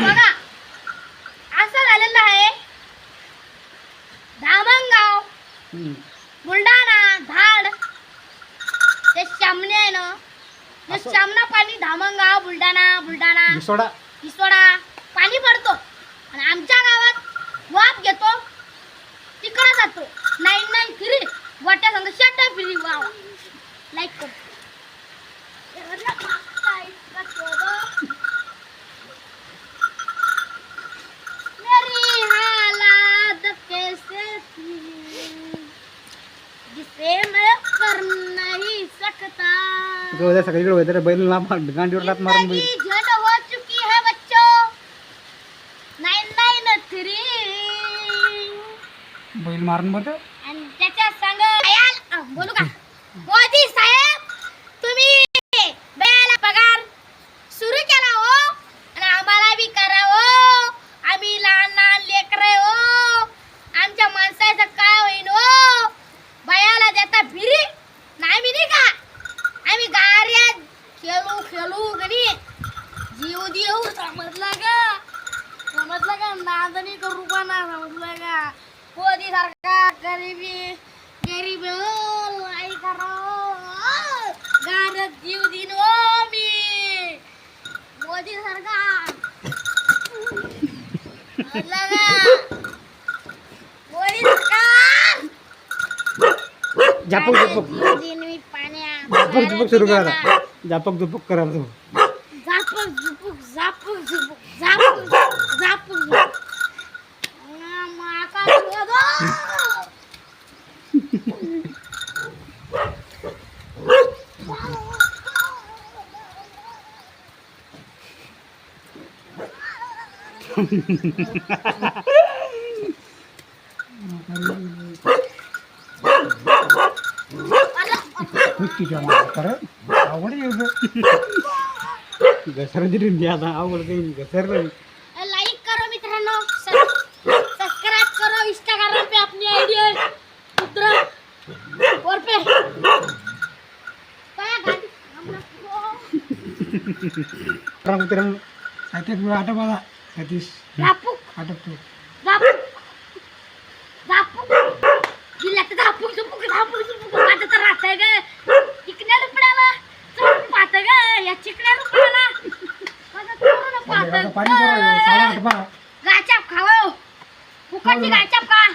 बघा. असं झालेलं आहे. धामणगाव. बुलढाणा धाड ते शामने आहे ना ते असं? शामना पाणी धामणगाव बुलढाणा बुलढाणा हिसोडा पाणी पडतो. आणि आमच्या गावात वाफ घेतो तिकडे जातो. नाईन नाईन फिरी वाट्या संग शट फिरी वा लाईक कर. जिसे मैं कर नहीं सकता। वळते, सगळीकडे रे, बैल लांब गांडीवर लात मारून बैल. जिंदगी हो चुकी है बच्चों। नाइन नाइन थ्री बैल मारून बघ आणि त्याच्या संग आयाल अ, बोलू का मोदी साहेब तुम्ही बेला पगार सुरू केला हो आणि आम्हाला बी करा हो आम्ही लहान लहान लेकर हो आमच्या माणसाचं काय होईन हो बयाला देता फिरी नाही मी नाही का आम्ही गाड्यात खेळू खेळू गणी जीव देऊ समजलं का? समजलं का? नादनी करू ना समजलं का? मोदी सरकार गरिबी गरीब हो लाई करा गाड्यात जीव दिन हो मी. मोदी सरकार समजलं का? मोदी सरकार झापक झुपक. दिन मी पाण्यात झापक झुपक सुरू करा. झापक झुपक करा तो झुपूक झापक झुपूक घसर दिली मी आता आवड काही घसर नाही लाइक करो मित्रांनो. सब्सक्राइब करो इंस्टाग्राम पे अपनी आईडी है उतरो और पे. सतीश आटप तू પાણી ભરો સાલા અટપા ગાચાપ ખાવો ફુકટ ગાચાપ ખા.